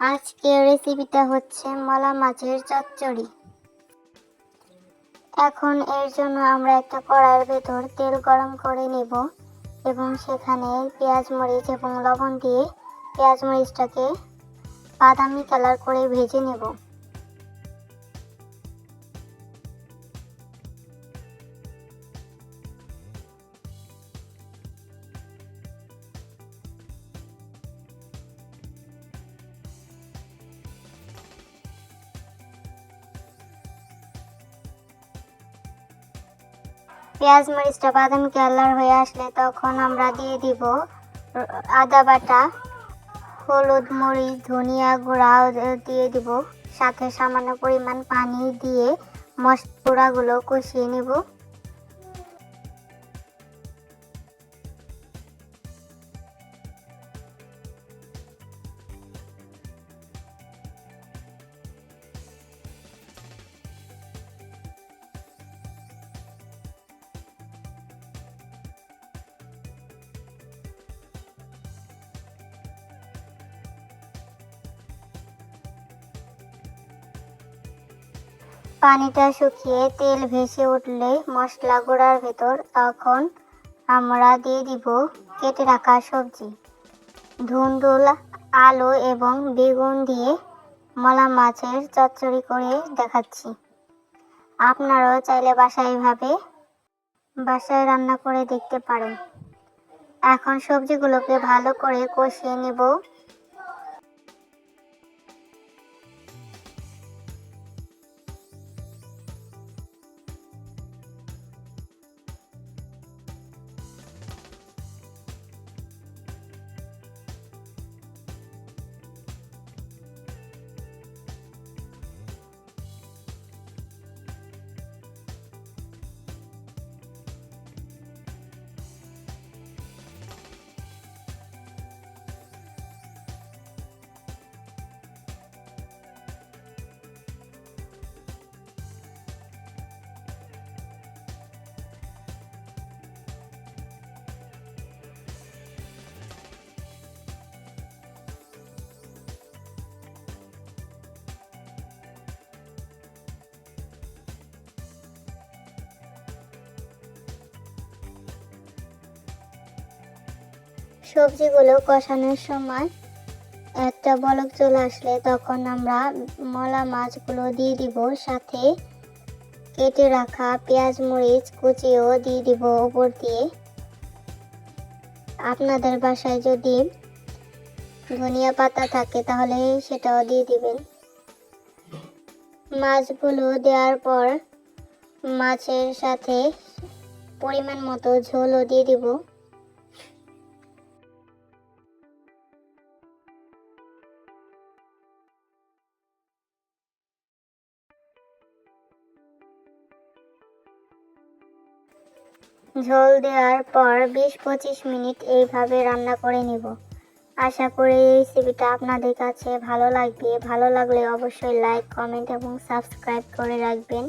আজকের রেসিপিটা হচ্ছে মলা মাছের চচ্চড়ি। এখন এর জন্য আমরা একটা কড়াইয়ের ভেতর তেল গরম করে নেব এবং সেখানে পেঁয়াজ মরিচ এবং লবণ দিয়ে পেঁয়াজ মরিচটাকে বাদামি কালার করে ভেজে নেব। পেঁয়াজ, মরিচটা বাদামি কালার হয়ে আসলে তখন আমরা দিয়ে দিব আদা বাটা, হলুদ মরিচ, ধনিয়া গুঁড়া দিয়ে দিব। সাথে সামান্য পরিমাণ পানি দিয়ে মশ গুঁড়াগুলো কষিয়ে নেব। পানিটা শুকিয়ে তেল ভেসে উঠলে মশলা গুঁড়ার ভেতর তখন আমরা দিয়ে দিব কেটে রাখা সবজি। ধুন্দুল, আলু এবং বেগুন দিয়ে মলা মাছের চচ্চড়ি করে দেখাচ্ছি। আপনারাও চাইলে বাসায় এভাবে বাসায় রান্না করে দেখতে পারেন। এখন সবজিগুলোকে ভালো করে কষিয়ে নেব। সবজিগুলো কষানোর সময় একটা বলক চলে আসলে তখন আমরা মলা মাছগুলো দিয়ে দিব, সাথে কেটে রাখা পেঁয়াজ, মরিচ, কুচিও দিয়ে দিব উপর দিয়ে। আপনাদের বাসায় যদি ধনিয়া পাতা থাকে তাহলে সেটাও দিয়ে দিবেন। মাছগুলো দেওয়ার পর মাছের সাথে পরিমাণ মতো ঝোলও দিয়ে দিব। ঝোল দেওয়ার পর বিশ পঁচিশ মিনিট এইভাবে রান্না করে নিব। আশা করি এই রেসিপিটা আপনাদের কাছে ভালো লাগবে। ভালো লাগলে অবশ্যই লাইক কমেন্ট এবং সাবস্ক্রাইব করে রাখবেন।